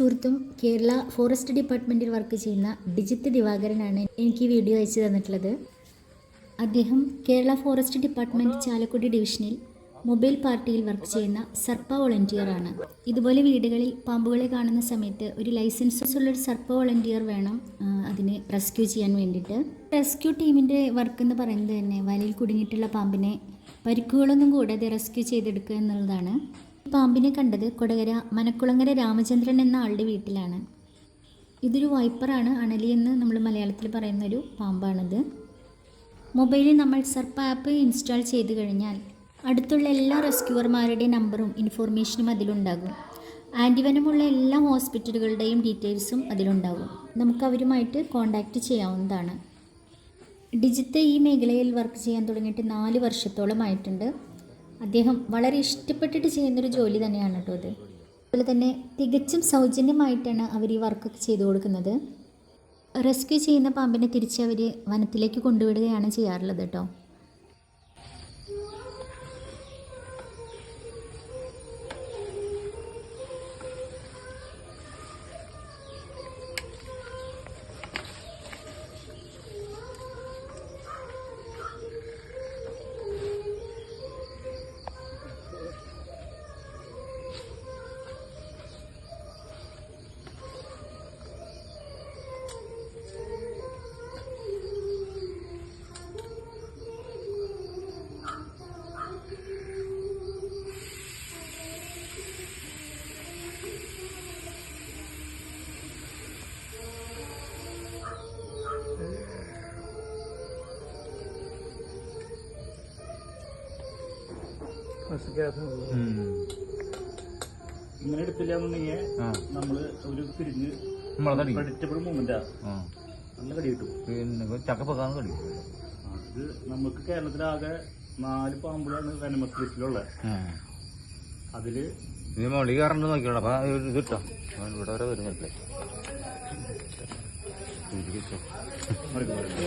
സുഹൃത്തും കേരള ഫോറസ്റ്റ് ഡിപ്പാർട്ട്മെന്റിൽ വർക്ക് ചെയ്യുന്ന ഡിജിത്ത് ദിവാകരനാണ് എനിക്ക് ഈ വീഡിയോ അയച്ചു തന്നിട്ടുള്ളത്. അദ്ദേഹം കേരള ഫോറസ്റ്റ് ഡിപ്പാർട്ട്മെന്റ് ചാലക്കുടി ഡിവിഷനിൽ മൊബൈൽ പാർട്ടിയിൽ വർക്ക് ചെയ്യുന്ന സർപ്പ വോളണ്ടിയർ ആണ്. ഇതുപോലെ വീടുകളിൽ പാമ്പുകളെ കാണുന്ന സമയത്ത് ഒരു ലൈസൻസസ് ഉള്ള ഒരു സർപ്പ വോളണ്ടിയർ വേണം അതിനെ റെസ്ക്യൂ ചെയ്യാൻ വേണ്ടിയിട്ട്. റെസ്ക്യൂ ടീമിന്റെ വർക്ക് എന്ന് പറയുന്നത് തന്നെ വലയിൽ കുടുങ്ങിയിട്ടുള്ള പാമ്പിനെ പരിക്കുകളൊന്നും കൂടാതെ റെസ്ക്യൂ ചെയ്തെടുക്കുക എന്നുള്ളതാണ്. പാമ്പിനെ കണ്ടത് കൊടകര മനക്കുളങ്ങര രാമചന്ദ്രൻ എന്ന ആളുടെ വീട്ടിലാണ്. ഇതൊരു വൈപ്പറാണ് അണലി എന്ന് നമ്മൾ മലയാളത്തിൽ പറയുന്ന ഒരു പാമ്പാണിത്. മൊബൈലിൽ നമ്മൾ സർപ്പ ആപ്പ് ഇൻസ്റ്റാൾ ചെയ്ത് കഴിഞ്ഞാൽ അടുത്തുള്ള എല്ലാ റെസ്ക്യൂവർമാരുടെ നമ്പറും ഇൻഫോർമേഷനും അതിലുണ്ടാകും. ആന്റിവനമുള്ള എല്ലാ ഹോസ്പിറ്റലുകളുടെയും ഡീറ്റെയിൽസും അതിലുണ്ടാകും. നമുക്ക് അവരുമായിട്ട് കോൺടാക്റ്റ് ചെയ്യാവുന്നതാണ്. ഡിജിറ്റൽ ഈ മേഖലയിൽ വർക്ക് ചെയ്യാൻ തുടങ്ങിയിട്ട് നാല് വർഷത്തോളമായിട്ടുണ്ട്. അദ്ദേഹം വളരെ ഇഷ്ടപ്പെട്ടിട്ട് ചെയ്യുന്നൊരു ജോലി തന്നെയാണ് കേട്ടോ അത്. അതുപോലെ തന്നെ തികച്ചും സൗജന്യമായിട്ടാണ് അവർ ഈ വർക്കൊക്കെ ചെയ്തു കൊടുക്കുന്നത്. റെസ്ക്യൂ ചെയ്യുന്ന പാമ്പിനെ തിരിച്ച് അവർ വനത്തിലേക്ക് കൊണ്ടുവിടുകയാണ് ചെയ്യാറുള്ളത് കേട്ടോ. ഇങ്ങനെ എടുത്തില്ല എന്നുണ്ടെങ്കിൽ. നമ്മൾ ഒരു തിരിഞ്ഞ് പ്രഡിക്റ്റബിൾ മൂവ്മെന്റാ നല്ല കടി കിട്ടും. പിന്നെ ചക്ക കടി അത് നമുക്ക് കേരളത്തിലാകെ നാല് പാമ്പുകളാണ് വെനമസ് ലിസ്റ്റിലുള്ളത് അതിൽ ഇത് മോളി കയറണ്ട് നോക്കിയോളാം അപ്പൊ ഇത് അവൻ ഇവിടെ വരെ വരുന്നില്ലേ കിട്ടോ? മറിക്ക് മറിക്ക്.